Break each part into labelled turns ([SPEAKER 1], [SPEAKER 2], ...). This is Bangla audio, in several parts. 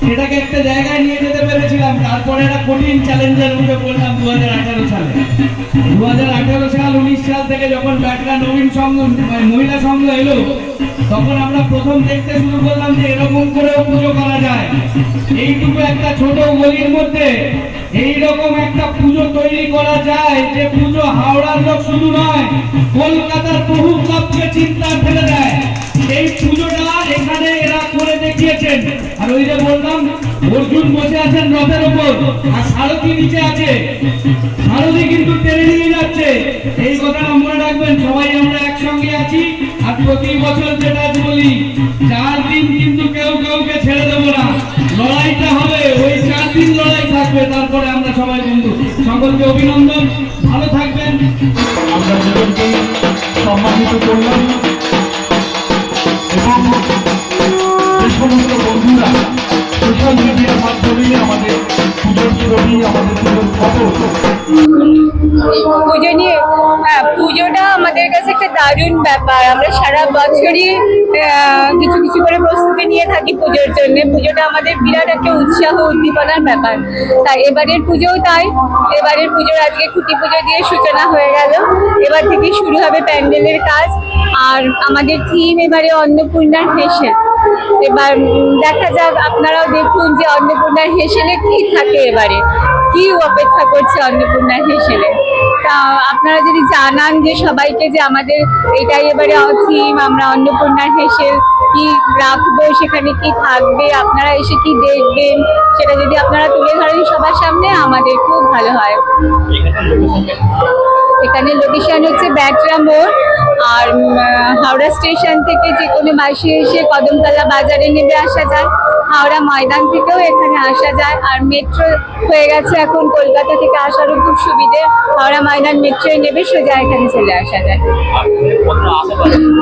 [SPEAKER 1] সেটাকে একটা জায়গায় নিয়ে যেতে পেরেছিলাম তারপরে একটা কঠিন চ্যালেঞ্জের মুখে পড়লাম দু হাজার সালে। দু হাজার আঠারো সাল, উনিশ সাল থেকে যখন ব্যাটরা নবীন সংঘ মানে মহিলা সংঘ এলো, তখন আমরা প্রথম দেখতে শুরু করলাম যে এরকম করেও পুজো করা যায়। এইটুকু একটা ছোট গলির মধ্যে এইরকম একটা পুজো তৈরি করা যায়, যে পুজো হাওড়ার লোক শুধু নয়, কলকাতার বহু ক্লাবকে চিন্তা ফেলে দেয়। এই দেখিয়েছেন আর ওই যে বললাম, অর্জুন বসে আছেন রথের উপর আর সারথি নিচে আছে। সারথি কিন্তু টেনে নিয়ে যাচ্ছে। এই কথাটা মনে রাখবেন, সবাই আমরা একসঙ্গে আছি। আর প্রতি বছর যেটা বলি, চার দিন কিন্তু কেউ কাউকে ছেড়ে দেবো না। লড়াইটা হবে, ওই চার দিন লড়াই থাকবে, তারপরে আমরা সবাই বন্ধু। সকলকে অভিনন্দন, ভালো থাকবেন।
[SPEAKER 2] আমরা সম্মানিত করলাম। এবং
[SPEAKER 3] পুজো নিয়ে হ্যাঁ পুজোটা আমাদের কাছে একটা দারুণ ব্যাপার। আমরা সারা বছরই কিছু কিছু করে প্রস্তুতি নিয়ে থাকি পুজোর জন্য। পুজোটা আমাদের বিরাট একটা উৎসাহ উদ্দীপনার ব্যাপার। তাই এবারের পুজোও তাই। এবারের পুজোর আজকে খুঁটি পুজো দিয়ে সূচনা হয়ে গেল। এবার থেকে শুরু হবে প্যান্ডেলের কাজ। আর আমাদের থিম এবারে অন্নপূর্ণার হেসেল। এবার দেখা যাক, আপনারাও দেখুন যে অন্নপূর্ণার হেসেলে কি থাকে এবারে। কি অপেক্ষা করছে অন্নপূর্ণা হেসেলে তা আপনারা যদি জানান যে সবাইকে যে আমাদের এটাই এবারে থিম আমরা অন্নপূর্ণা হেসেল কি রাখব, সেখানে কি থাকবে, আপনারা এসে কি দেখবেন, সেটা যদি আপনারা তুলে ধরেন সবার সামনে আমাদের খুব ভালো হয়। এখানে লোকেশন হচ্ছে ব্যাটরা মোড়, আর হাওড়া স্টেশন থেকে যে কোনো বাসে এসে কদমতলা বাজারে নেমে আসা যায়। হাওড়া ময়দান থেকেও এখানে আসা যায়। আর মেট্রো হয়ে গেছে এখন কলকাতা থেকে আসারও খুব সুবিধে। হাওড়া ময়দান মেট্রোয় নেবে সোজা এখানে চলে আসা যায়।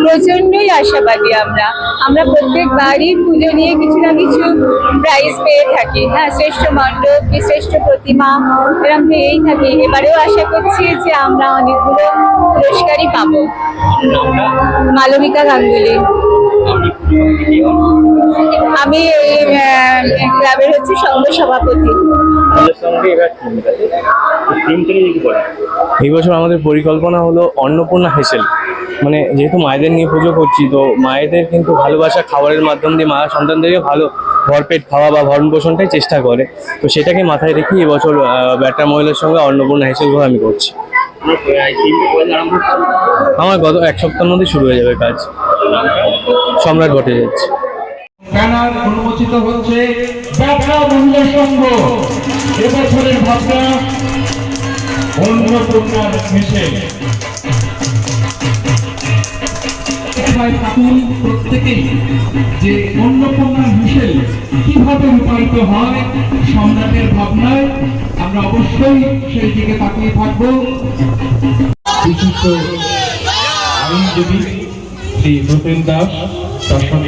[SPEAKER 3] প্রচন্ডই আশাবাদী আমরা। আমরা প্রত্যেকবারই পুজো নিয়ে কিছু না কিছু প্রাইজ পেয়ে থাকি। হ্যাঁ শ্রেষ্ঠ মণ্ডপ কি শ্রেষ্ঠ প্রতিমা এরকম পেয়েই থাকি। এবারেও আশা করছি যে আমরা অনেকগুলো পুরস্কারই পাবো। মালবিকা গাঙ্গুলি। আমি এই ক্লাবের হচ্ছে সভাপতি
[SPEAKER 4] সঙ্গে করে
[SPEAKER 5] এই বছর আমাদের পরিকল্পনা হলো অন্নপূর্ণা হেসেল। মানে যেহেতু মায়েদের নিয়ে পুজো করছি, তো মায়েদের কিন্তু ভালোবাসা খাবারের মাধ্যম দিয়ে, মা সন্তানদেরকে ভালো ভরপেট খাওয়া বা ভরণ পোষণটাই চেষ্টা করে। তো সেটাকে মাথায় রেখে এবছর ব্যাটা মহিলার সঙ্গে অন্নপূর্ণা হেসেল করে আমি করছি। আমার গত এক সপ্তাহের মধ্যে শুরু হয়ে যাবে কাজ। সম্রাট ঘটে যাচ্ছে
[SPEAKER 2] ব্যানার উন্মোচিত হচ্ছে ব্যবসা মহিলা সংঘ। এবছরের ভাবনা অন্নপূর্ণার মিশেল
[SPEAKER 1] থাকুন যে মিশেল কীভাবে রূপায়িত হয় সম্রাটের ভাবনায়, আমরা অবশ্যই সেই দিকে তাকিয়ে থাকব।
[SPEAKER 2] দাস, তার